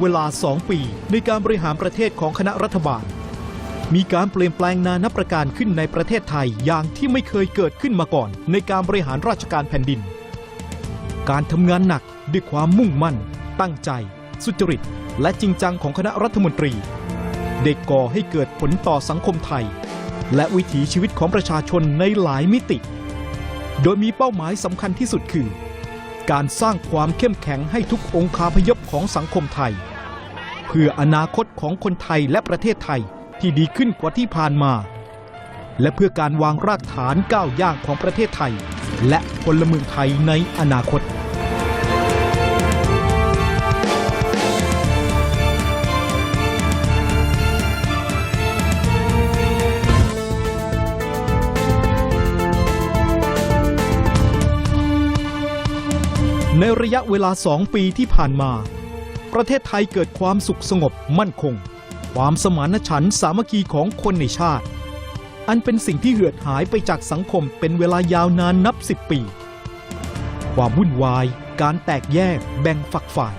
เวลา 2 ปี ในการบริหารประเทศของคณะรัฐบาล มีการเปลี่ยนแปลงนานับประการขึ้นในประเทศไทยอย่างที่ไม่เคยเกิดขึ้นมาก่อน ในการบริหารราชการแผ่นดิน การทำงานหนักด้วยความมุ่งมั่น ตั้งใจ สุจริต และจริงจังของคณะรัฐมนตรี ได้ก่อให้เกิดผลต่อสังคมไทย และวิถีชีวิตของประชาชนในหลายมิติ โดยมีเป้าหมายสำคัญที่สุดคือการสร้างความเข้มแข็งให้ทุกองคาพยพของสังคมไทย เพื่ออนาคตของคนไทยและประเทศไทยที่ดีขึ้นกว่าที่ผ่านมา และเพื่อการวางรากฐานก้าวย่างของประเทศไทย และพลเมืองไทยในอนาคตในระยะเวลาสองปีที่ผ่านมา ประเทศไทยเกิดความสุขสงบมั่นคง ความสมานฉันท์สามัคคีของคนในชาติ อันเป็นสิ่งที่เหือดหายไปจากสังคมเป็นเวลายาวนานนับสิบปี ความวุ่นวาย การแตกแยก แบ่งฝักฝ่าย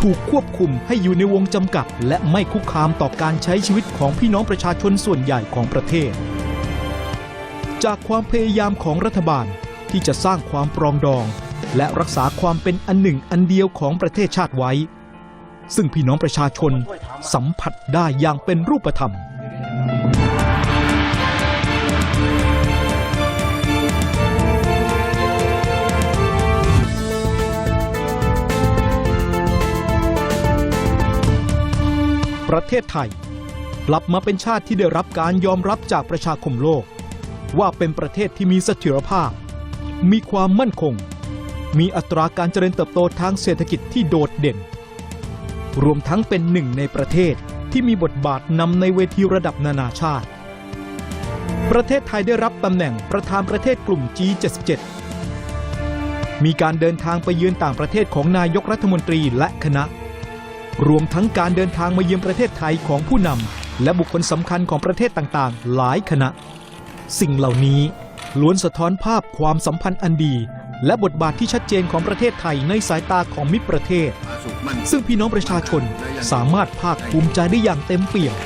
ถูกควบคุมให้อยู่ในวงจำกัด และไม่คุกคามต่อการใช้ชีวิตของพี่น้องประชาชนส่วนใหญ่ของประเทศ จากความพยายามของรัฐบาลที่จะสร้างความปรองดอง และรักษาความเป็นอันหนึ่งอันเดียวของประเทศชาติไว้ ซึ่งพี่น้องประชาชนสัมผัสได้อย่างเป็นรูปธรรม ประเทศไทย กลับมาเป็นชาติที่ได้รับการยอมรับจากประชาคมโลก ว่าเป็นประเทศที่มีเสถียรภาพ มีความมั่นคง มีอัตราการเจริญเติบโตทางเศรษฐกิจที่โดดเด่น รวมทั้งเป็นหนึ่งในประเทศที่มีบทบาทนำในเวทีระดับนานาชาติ ประเทศไทยได้รับตำแหน่งประธานประเทศกลุ่ม G77 มีการเดินทางไปเยือนต่างประเทศของนายกรัฐมนตรีและคณะ รวมทั้งการเดินทางมาเยือนประเทศไทยของผู้นำและบุคคลสำคัญของประเทศต่างๆ หลายคณะ สิ่งเหล่านี้ล้วนสะท้อนภาพความสัมพันธ์อันดี และบทบาทที่ชัดเจนของประเทศไทยในสายตาของมิตรประเทศ ซึ่งพี่น้องประชาชนสามารถภาคภูมิใจได้อย่างเต็มเปี่ยม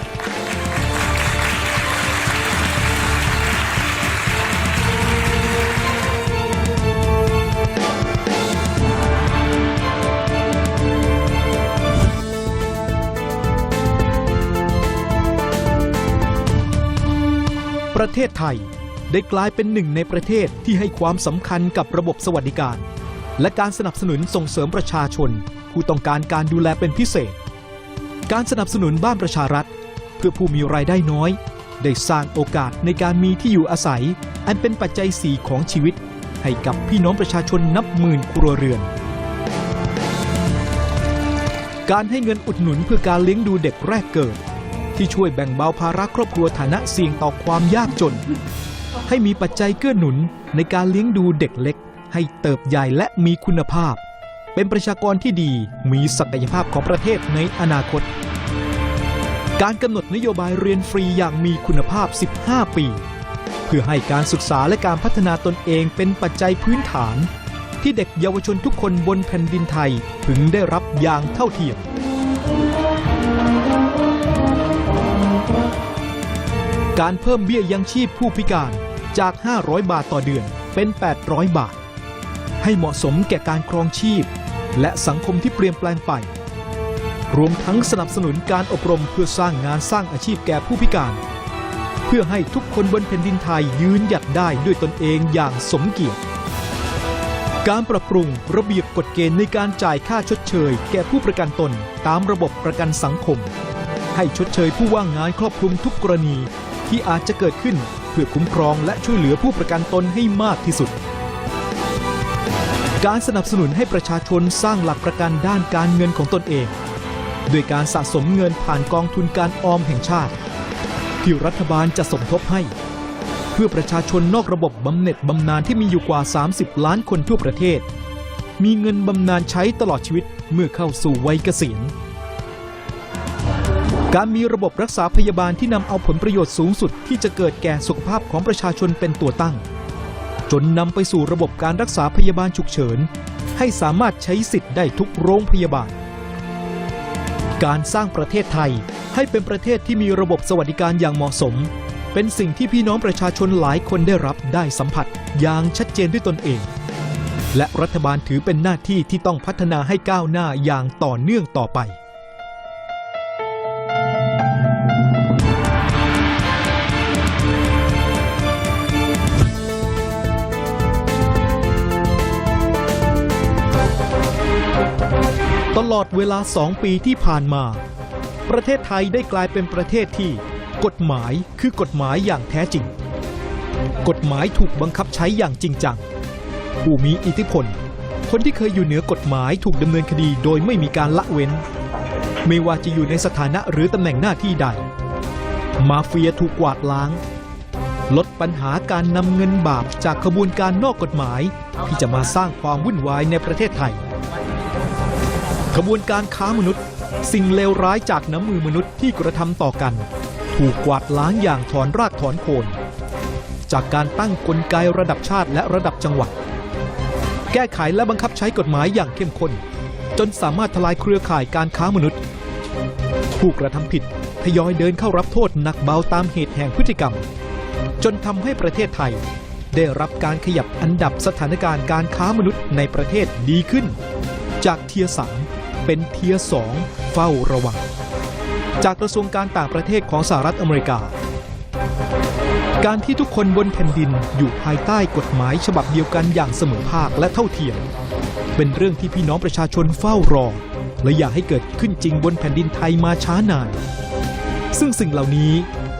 ประเทศไทย ได้กลายเป็นหนึ่งในประเทศที่ให้ความสำคัญกับระบบสวัสดิการ และการสนับสนุนส่งเสริมประชาชน ผู้ต้องการการดูแลเป็นพิเศษ การสนับสนุนบ้านประชารัฐ เพื่อผู้มีรายได้น้อย ได้สร้างโอกาสในการมีที่อยู่อาศัย อันเป็นปัจจัยสี่ของชีวิต ให้กับพี่น้องประชาชนนับหมื่นครัวเรือน การให้เงินอุดหนุนเพื่อการเลี้ยงดูเด็กแรกเกิดที่ช่วยแบ่งเบาภาระครอบครัวฐานะเสี่ยงต่อความยากจน ให้มีปัจจัยเกื้อหนุนในการเลี้ยงดูเด็กเล็ก ให้เติบใหญ่และมีคุณภาพ เป็นประชากรที่ดีมีศักยภาพของประเทศในอนาคต การกำหนดนโยบายเรียนฟรีอย่างมีคุณภาพ 15 ปี เพื่อให้การศึกษาและการพัฒนาตนเองเป็นปัจจัยพื้นฐาน ที่เด็กเยาวชนทุกคนบนแผ่นดินไทยพึงได้รับอย่างเท่าเทียม การเพิ่มเบี้ยยังชีพผู้พิการจาก 500 บาทต่อเดือนเป็น 800 บาท ให้เหมาะสมแก่การครองชีพ และสังคมที่เปลี่ยนแปลงไป รวมทั้งสนับสนุนการอบรมเพื่อสร้างงานสร้างอาชีพแก่ผู้พิการ เพื่อให้ทุกคนบนแผ่นดินไทยยืนหยัดได้ด้วยตนเองอย่างสมเกียรติ การปรับปรุงระเบียบกฎเกณฑ์ในการจ่ายค่าชดเชย แก่ผู้ประกันตนตามระบบประกันสังคม ให้ชดเชยผู้ว่างงานครอบคลุมทุกกรณี ที่อาจจะเกิดขึ้นเพื่อคุ้มครองและช่วยเหลือผู้ประกันตนให้มากที่สุด การสนับสนุนให้ประชาชนสร้างหลักประกันด้านการเงินของตนเองด้วยการสะสมเงินผ่านกองทุนการออมแห่งชาติ ที่รัฐบาลจะสมทบให้ เพื่อประชาชนนอกระบบบำเหน็จบำนาญที่มีอยู่กว่า 30 ล้านคนทั่วประเทศ มีเงินบำนาญใช้ตลอดชีวิตเมื่อเข้าสู่วัยเกษียณ การมีระบบรักษาพยาบาลที่นำเอาผลประโยชน์สูงสุดที่จะเกิดแก่สุขภาพของประชาชนเป็นตัวตั้ง จนนำไปสู่ระบบการรักษาพยาบาลฉุกเฉิน ให้สามารถใช้สิทธิ์ได้ทุกโรงพยาบาล การสร้างประเทศไทยให้เป็นประเทศที่มีระบบสวัสดิการอย่างเหมาะสม เป็นสิ่งที่พี่น้องประชาชนหลายคนได้รับได้สัมผัสอย่างชัดเจนด้วยตนเอง และรัฐบาลถือเป็นหน้าที่ที่ต้องพัฒนาให้ก้าวหน้าอย่างต่อเนื่องต่อไป ลอดเวลาสองปีที่ผ่านมา ประเทศไทยได้กลายเป็นประเทศที่ กฎหมายคือกฎหมายอย่างแท้จริง กฎหมายถูกบังคับใช้อย่างจริงจัง ผู้มีอิทธิพล คนที่เคยอยู่เหนือกฎหมายถูกดำเนินคดีโดยไม่มีการละเว้น ไม่ว่าจะอยู่ในสถานะหรือตำแหน่งหน้าที่ใด มาเฟียถูกกวาดล้าง ลดปัญหาการนำเงินบาปจากขบวนการนอกกฎหมาย ที่จะมาสร้างความวุ่นวายในประเทศไทย ขบวนการค้ามนุษย์ สิ่งเลวร้ายจากน้ำมือมนุษย์ที่กระทำต่อกัน ถูกกวาดล้างอย่างถอนรากถอนโคน จากการตั้งกลไกระดับชาติและระดับจังหวัด แก้ไขและบังคับใช้กฎหมายอย่างเข้มข้น จนสามารถทลายเครือข่ายการค้ามนุษย์ ผู้กระทำผิดทยอยเดินเข้ารับโทษหนักเบาตามเหตุแห่งพฤติกรรม จนทำให้ประเทศไทย ได้รับการขยับอันดับสถานการณ์การค้ามนุษย์ในประเทศดีขึ้น จากเทียสาม เป็นเทียสองเฝ้าระวัง จากกระทรวงการต่างประเทศของสหรัฐอเมริกา การที่ทุกคนบนแผ่นดินอยู่ภายใต้กฎหมายฉบับเดียวกันอย่างเสมอภาคและเท่าเทียม เป็นเรื่องที่พี่น้องประชาชนเฝ้ารอ และอยากให้เกิดขึ้นจริงบนแผ่นดินไทยมาช้านาน ซึ่งสิ่งเหล่านี้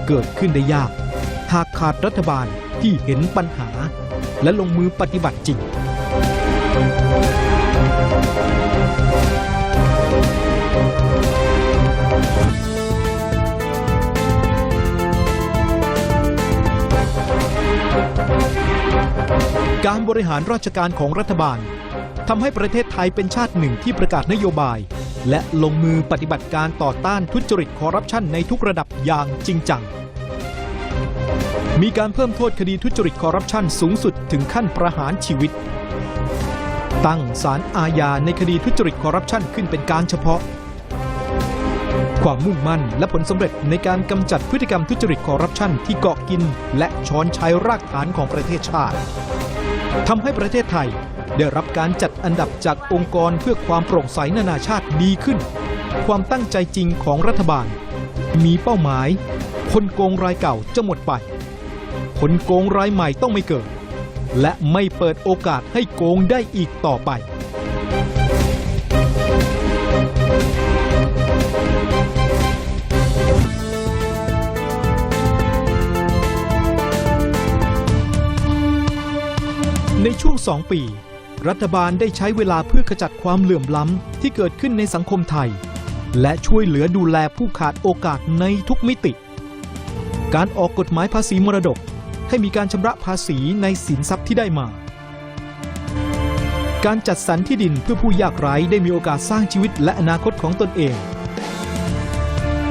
เกิดขึ้นได้ยาก หากขาดรัฐบาลที่เห็นปัญหา และลงมือปฏิบัติจริง การบริหารราชการของรัฐบาลทำให้ประเทศไทยเป็นชาติหนึ่งที่ประกาศนโยบาย และลงมือปฏิบัติการต่อต้านทุจริตคอร์รัปชันในทุกระดับอย่างจริงจัง มีการเพิ่มโทษคดีทุจริตคอร์รัปชันสูงสุดถึงขั้นประหารชีวิต ตั้งศาลอาญาในคดีทุจริตคอร์รัปชันขึ้นเป็นการเฉพาะ ความมุ่งมั่นและผลสำเร็จในการกำจัดพฤติกรรมทุจริตคอร์รัปชันที่เกาะกิน และช้อนใช้รากฐานของประเทศชาติ ทำให้ประเทศไทยได้รับการจัดอันดับจากองค์กรเพื่อความโปร่งใสนานาชาติดีขึ้น ความตั้งใจจริงของรัฐบาล มีเป้าหมาย คนโกงรายเก่าจะหมดไป คนโกงรายใหม่ต้องไม่เกิด และไม่เปิดโอกาสให้โกงได้อีกต่อไป ในช่วงสองปี รัฐบาลได้ใช้เวลาเพื่อขจัดความเหลื่อมล้ำที่เกิดขึ้นในสังคมไทย และช่วยเหลือดูแลผู้ขาดโอกาสในทุกมิติ การออกกฎหมายภาษีมรดก ให้มีการชำระภาษีในสินทรัพย์ที่ได้มา การจัดสรรที่ดินเพื่อผู้ยากไร้ได้มีโอกาสสร้างชีวิตและอนาคตของตนเอง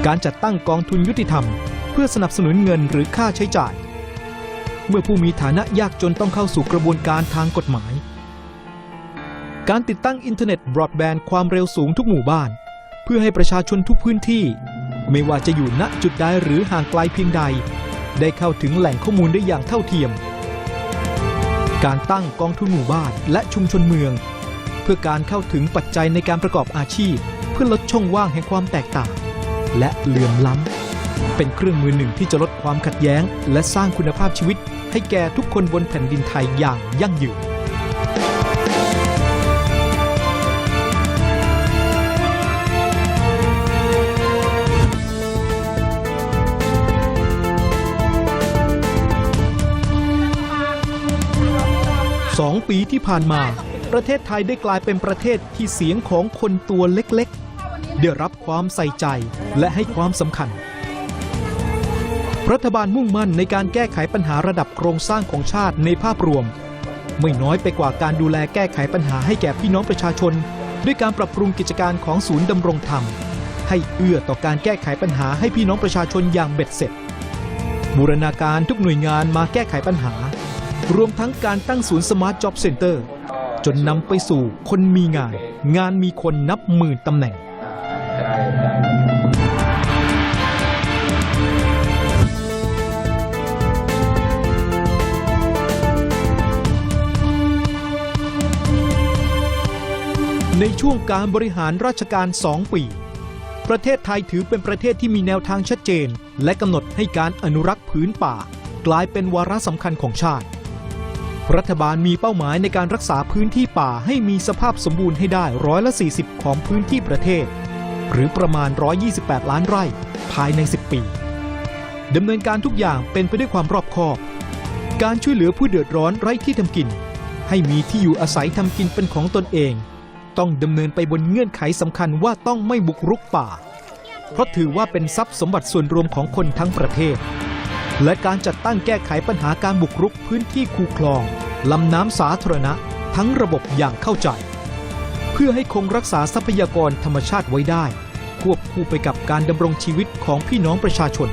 การจัดตั้งกองทุนยุติธรรม เพื่อสนับสนุนเงินหรือค่าใช้จ่าย เมื่อผู้มีฐานะยากจนต้องเข้าสู่กระบวนการทางกฎหมาย การติดตั้งอินเทอร์เน็ตบรอดแบนด์ความเร็วสูงทุกหมู่บ้าน เพื่อให้ประชาชนทุกพื้นที่ ไม่ว่าจะอยู่ณจุดใดหรือห่างไกลเพียงใด ได้เข้าถึงแหล่งข้อมูลได้อย่างเท่าเทียม การตั้งกองทุนหมู่บ้านและชุมชนเมือง เพื่อการเข้าถึงปัจจัยในการประกอบอาชีพ เพื่อลดช่องว่างแห่งความแตกต่าง และเหลื่อมล้ำ เป็นเครื่องมือหนึ่งที่จะลดความขัดแย้ง และสร้างคุณภาพชีวิต ให้แก่ทุกคนบนแผ่นดินไทยอย่างยั่งยืนสองปีที่ผ่านมา ประเทศไทยได้กลายเป็นประเทศที่เสียงของคนตัวเล็กๆ ได้รับความใส่ใจและให้ความสำคัญ รัฐบาลมุ่งมั่นในการแก้ไขปัญหาระดับโครงสร้างของชาติในภาพรวม ไม่น้อยไปกว่าการดูแลแก้ไขปัญหาให้แก่พี่น้องประชาชน ด้วยการปรับปรุงกิจการของศูนย์ดำรงธรรม ให้เอื้อต่อการแก้ไขปัญหาให้พี่น้องประชาชนอย่างเบ็ดเสร็จ บูรณาการทุกหน่วยงานมาแก้ไขปัญหา รวมทั้งการตั้งศูนย์สมาร์ทจ็อบเซ็นเตอร์จนนำไปสู่คนมีงาน งานมีคนนับหมื่นตำแหน่ง ในช่วงการบริหารราชการ 2 ปี ประเทศไทยถือเป็นประเทศที่มีแนวทางชัดเจน และกำหนดให้การอนุรักษ์พื้นป่า กลายเป็นวาระสำคัญของชาติ รัฐบาลมีเป้าหมายในการรักษาพื้นที่ป่าให้มีสภาพสมบูรณ์ให้ได้ร้อยละ 40 ของพื้นที่ประเทศ หรือประมาณ 128 ล้านไร่ ภายใน 10 ปีดำเนินการทุกอย่างเป็นไปด้วยความรอบคอบ การช่วยเหลือผู้เดือดร้อนไร้ที่ทำกิน ให้มีที่อยู่อาศัยทำกินเป็นของตนเอง ต้องดำเนินไปบนเงื่อนไขสำคัญว่าต้องไม่บุกรุกป่า เพราะถือว่าเป็นทรัพย์สมบัติส่วนรวมของคนทั้งประเทศ และการจัดตั้งแก้ไขปัญหาการบุกรุกพื้นที่คูคลองลำน้ำสาธารณะ ทั้งระบบอย่างเข้าใจ เพื่อให้คงรักษาทรัพยากรธรรมชาติไว้ได้ ควบคู่ไปกับการดำรงชีวิตของพี่น้องประชาชน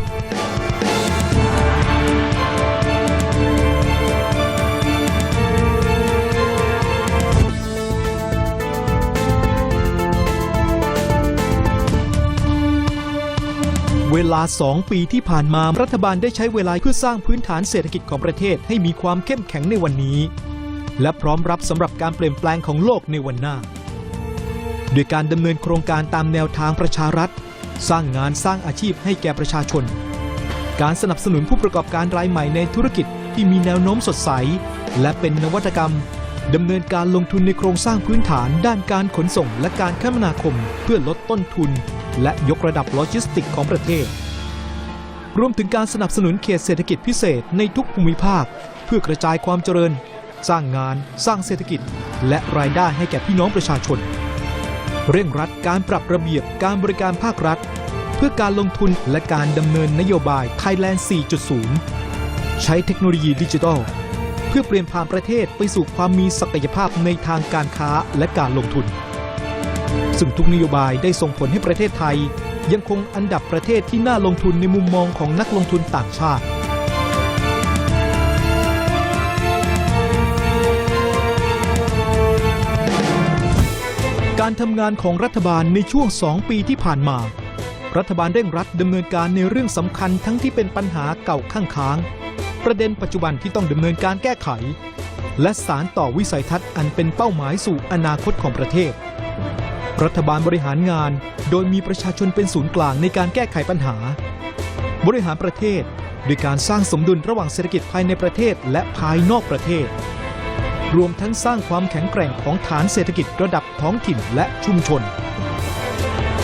เวลา 2 ปีที่ผ่านมารัฐบาลได้ใช้เวลาเพื่อสร้างพื้นฐานเศรษฐกิจของประเทศให้มีความเข้มแข็งในวันนี้ และพร้อมรับสำหรับการเปลี่ยนแปลงของโลกในวันหน้า โดยการดำเนินโครงการตามแนวทางประชารัฐ สร้างงานสร้างอาชีพให้แก่ประชาชน การสนับสนุนผู้ประกอบการรายใหม่ในธุรกิจที่มีแนวโน้มสดใส และเป็นนวัตกรรมดำเนินการลงทุนในโครงสร้างพื้นฐานด้านการขนส่งและการคมนาคม เพื่อลดต้นทุน และยกระดับโลจิสติกของประเทศ รวมถึงการสนับสนุนเขตเศรษฐกิจพิเศษในทุกภูมิภาค เพื่อกระจายความเจริญ สร้างงาน สร้างเศรษฐกิจ และรายได้ให้แก่พี่น้องประชาชน เร่งรัดการปรับระเบียบการบริการภาครัฐ เพื่อการลงทุนและการดำเนินนโยบาย Thailand 4.0 ใช้เทคโนโลยีดิจิทัลเพื่อเปลี่ยนผ่านประเทศไปสู่ความมีศักยภาพในทางการค้าและการลงทุน ซึ่งทุกนโยบายได้ส่งผลให้ประเทศไทย ยังคงอันดับประเทศที่น่าลงทุนในมุมมองของนักลงทุนต่างชาติ การทำงานของรัฐบาลในช่วง 2 ปีที่ผ่านมา รัฐบาลเร่งรัดดำเนินการในเรื่องสำคัญทั้งที่เป็นปัญหาเก่าข้างค้าง ประเด็นปัจจุบันที่ต้องดำเนินการแก้ไข และสารต่อวิสัยทัศน์อันเป็นเป้าหมายสู่อนาคตของประเทศ รัฐบาลบริหารงาน โดยมีประชาชนเป็นศูนย์กลางในการแก้ไขปัญหา บริหารประเทศโดยการสร้างสมดุลระหว่างเศรษฐกิจภายในประเทศและภายนอกประเทศ รวมทั้งสร้างความแข็งแกร่งของฐานเศรษฐกิจระดับท้องถิ่นและชุมชน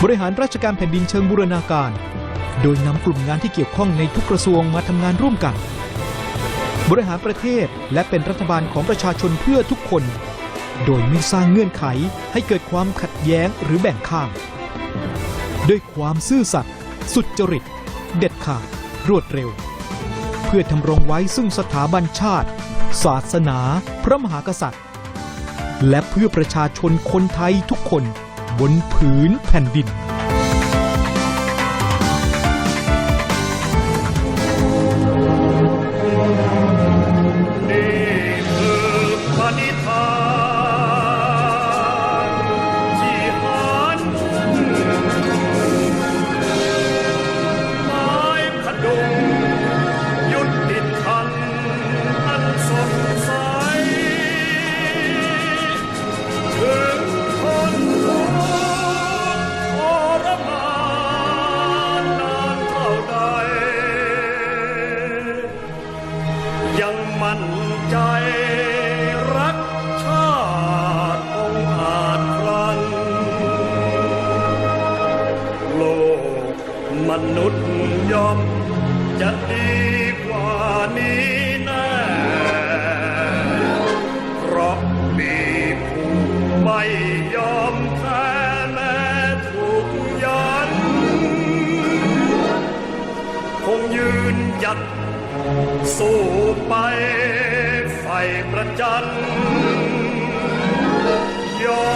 บริหารราชการแผ่นดินเชิงบูรณาการ โดยนำกลุ่มงานที่เกี่ยวข้องในทุกกระทรวงมาทำงานร่วมกัน บริหารประเทศและเป็นรัฐบาลของประชาชนเพื่อทุกคน โดยไม่สร้างเงื่อนไขให้เกิดความขัดแย้งหรือแบ่งข้าง ด้วยความซื่อสัตย์สุจริต เด็ดขาด รวดเร็ว เพื่อทำรงไว้ซึ่งสถาบันชาติ ศาสนา พระมหากษัตริย์ และเพื่อประชาชนคนไทยทุกคนบนผืนแผ่นดินนี่คือปณิธาน ย่อมจะดีกว่านี้แน่เพราะมีผู้ไม่ยอมแพ้แม้ถูกยัน คงยืนหยัดสู้ไปไฟประจันยอม